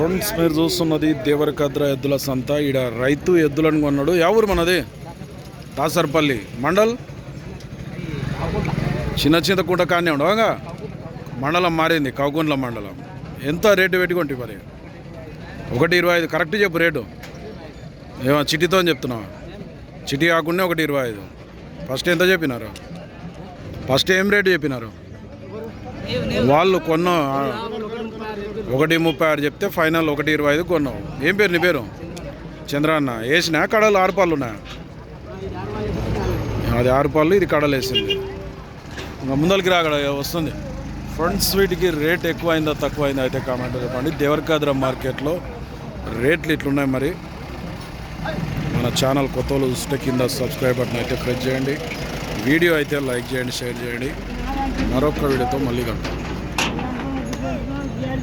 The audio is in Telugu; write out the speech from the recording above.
ఫ్రెండ్స్ మీరు చూస్తున్నది దేవరకద్ర ఎద్దుల సంత. ఈడ రైతు ఎద్దులను కొన్నాడు. ఎవరు మనది? దాసర్పల్లి మండల్? చిన్న చిన్న చింతకుంట కానే ఉండవగా మండలం మారింది కౌగుండ్ల మండలం. ఎంత రేటు పెట్టుకుంటే మరి? ఒకటి ఇరవై ఐదు కరెక్ట్ చెప్పు రేటు. ఏమో చిటితో చెప్తున్నావా? చిటి కాకుండా ఒకటి ఇరవై ఐదు. ఫస్ట్ ఎంత చెప్పినారు? ఫస్ట్ ఏం రేటు చెప్పినారు? వాళ్ళు కొన్న ఒకటి ముప్పై ఆరు చెప్తే ఫైనల్ ఒకటి ఇరవై ఐదు కొన్నావు. ఏం పేరు నీ పేరు? చంద్రాన్న. వేసినా కడలు ఆరు పాలు ఉన్నాయా? అది ఆరు పాలు ఇది కడలు వేసింది. ఇంకా ముందలకి రాగడ వస్తుంది. ఫ్రంట్ స్వీట్కి రేట్ ఎక్కువైందా తక్కువ అయిందా అయితే కామెంట్ చెప్పండి. దేవరకాద్ర మార్కెట్లో రేట్లు ఇట్లున్నాయి మరి. మన ఛానల్ కొత్త వాళ్ళు చూస్తే కింద సబ్స్క్రైబ్ బటన్ అయితే ప్రెస్ చేయండి. వీడియో అయితే లైక్ చేయండి షేర్ చేయండి. మరొక వీడియోతో మళ్ళీ కలుగుతాం